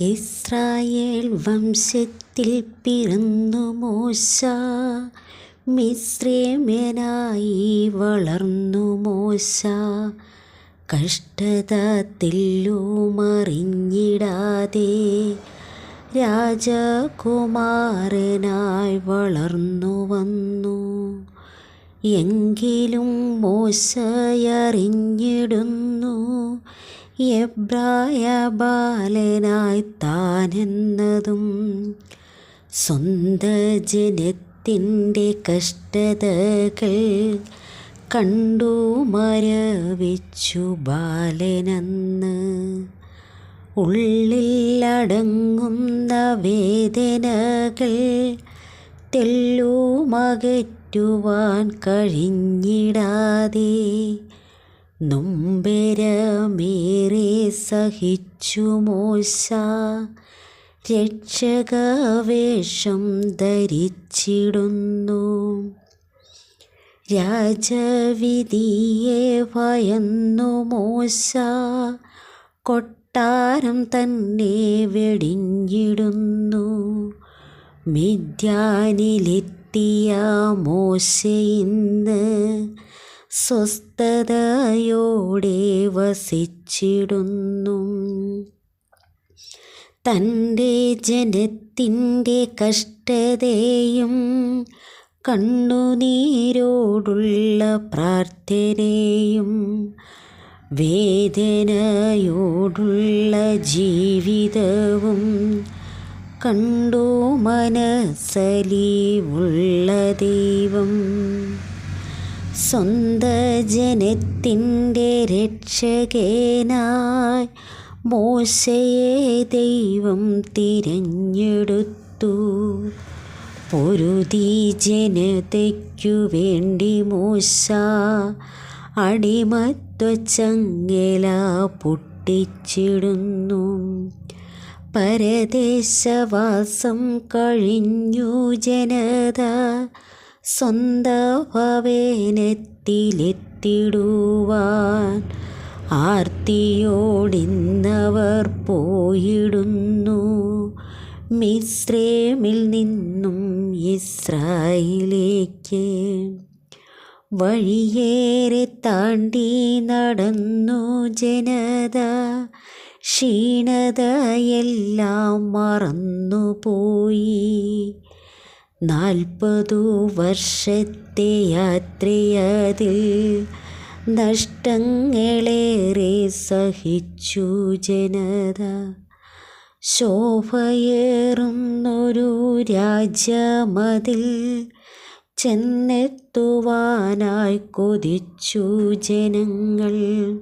Israel വംശത്തിൽ പിറന്നു മോശ മിശ്രമേനായി വളർന്നു മോശ കഷ്ടത അറിഞ്ഞിടാതെ രാജകുമാരനായി വളർന്നു വന്നു. എങ്കിലും മോശയറിഞ്ഞിടുന്നു എബ്രായ ബാലനായി താനെന്നതും സ്വന്ത ജനത്തിന്റെ കഷ്ടതകൾ കണ്ടു മരവിച്ചു ബാലനെന്ന്. ഉള്ളിൽ അടങ്ങുന്ന വേദനകൾ തെല്ലുമകറ്റുവാൻ കഴിഞ്ഞിടാതെ നൊമ്പരമേറെ സഹിച്ചു മോശ രക്ഷകവേഷം ധരിച്ചിടുന്നു. രാജവിധിയെ ഭയന്നു മോശ കൊട്ടാരം തന്നെ വെടിഞ്ഞിടുന്നു. മിഥ്യാനിലെത്തിയ മോശ ഇന്ന് സ്വസ്ഥതയോടെ വസിച്ചിടുന്നു. തന്റെ ജനത്തിന്റെ കഷ്ടതയും കണ്ണുനീരോടുള്ള പ്രാർത്ഥനയും വേദനയോടുള്ള ജീവിതവും കണ്ടു മനസ്സലിവുള്ള ദൈവം. സ്വന്ത ജനത്തിന്റെ രക്ഷകനായി മോശയെ ദൈവം തിരഞ്ഞെടുത്തു. പൊരുതി ജനതയ്ക്കു വേണ്ടി മോശ അടിമത്വച്ചങ്ങല പൊട്ടിച്ചിടുന്നു. പരദേശവാസം കഴിഞ്ഞു ജനത സ്വന്ത ഭവേനത്തിലെത്തിടുവാൻ ആർത്തിയോടിന്നവർ പോയിടുന്നു. മിശ്രമിൽ നിന്നും ഇസ്രായേലേക്ക് വഴിയേറെ താണ്ടി നടന്നു ജനത. ക്ഷീണതയെല്ലാം മറന്നുപോയി. നാൽപ്പതു വർഷത്തെ യാത്രയതിൽ നഷ്ടങ്ങളേറെ സഹിച്ചു ജനത. ശോഭയേറുന്നൊരു രാജ്യമതിൽ ചെന്നെത്തുവാനായി കൊതിച്ചു ജനങ്ങൾ.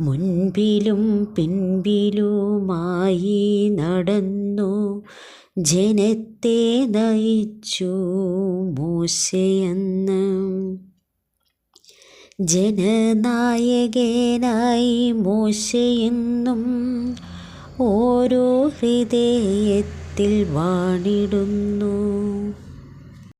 മുൻപിലും പിൻപിലുമായി നടന്നു ജനത്തെ നയിച്ചു മോശയെന്ന്. ജനനായകനായി മോശയെന്നും ഓരോ ഹൃദയത്തിൽ വാണിടുന്നു.